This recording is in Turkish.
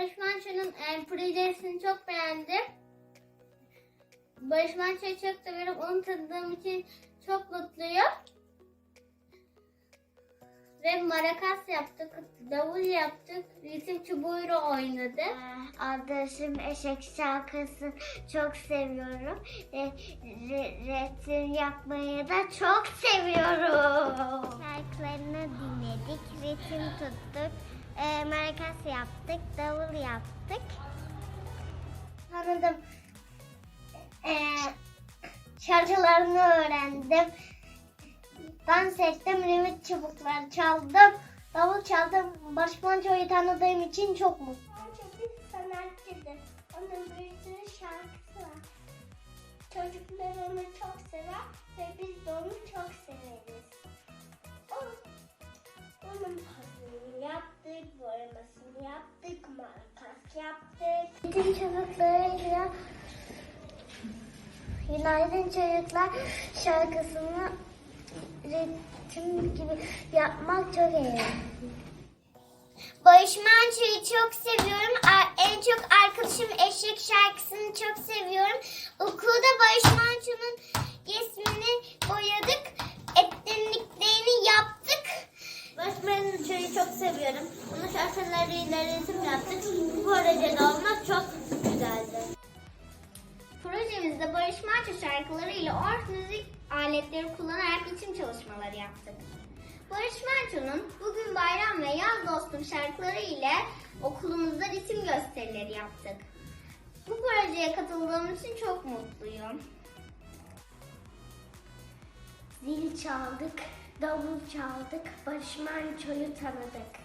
Barış Manço'nun e, projesini çok beğendim. Barış Manço'yu çok seviyorum. Onu tanıdığım için çok mutluyum. Ve marakas yaptık, davul yaptık, ritim çubuğuyla oynadık. Ee, Adaşım Eşek şarkısını çok seviyorum. Re- resim yapmayı da çok seviyorum. Şarkılarını dinledik, ritim tuttuk, e, marakas yaptık, davul yaptık. Tanıdım. E, şarkılarını öğrendim. Dans ettim, limit çubukları çaldım, davul çaldım. Barış Manço'yu tanıdığım için çok mutluyum. Manço bir sanatçıdır. Onun bir sürü şarkısı var. Çocuklar onu çok sever ve biz de onu çok severiz. O, onun puzzle'ını yaptık, boyamasını yaptık, makas yaptık. Bütün çocuklarıyla Günaydın çocuklar şarkısını ritim gibi yapmak çok eğlenceli. Barış Manço'yu çok seviyorum. En çok arkadaşım Eşek şarkısını çok seviyorum. Okulda Barış Manço'nun resmini boyadık. Etkinliklerini yaptık. Barış Manço'yu çok seviyorum. Onun şarkılarıyla resim yaptık. Bu projede olmak çok güzeldi. Projemizde Barış Manço şarkılarıyla ork müzik aletleri kullanarak ritim çalışmaları yaptık. Barış Manço'nun Bugün Bayram ve Yaz Dostum şarkıları ile okulumuzda ritim gösterileri yaptık. Bu projeye katıldığım için çok mutluyum. Zil çaldık, davul çaldık, Barış Manço'yu tanıdık.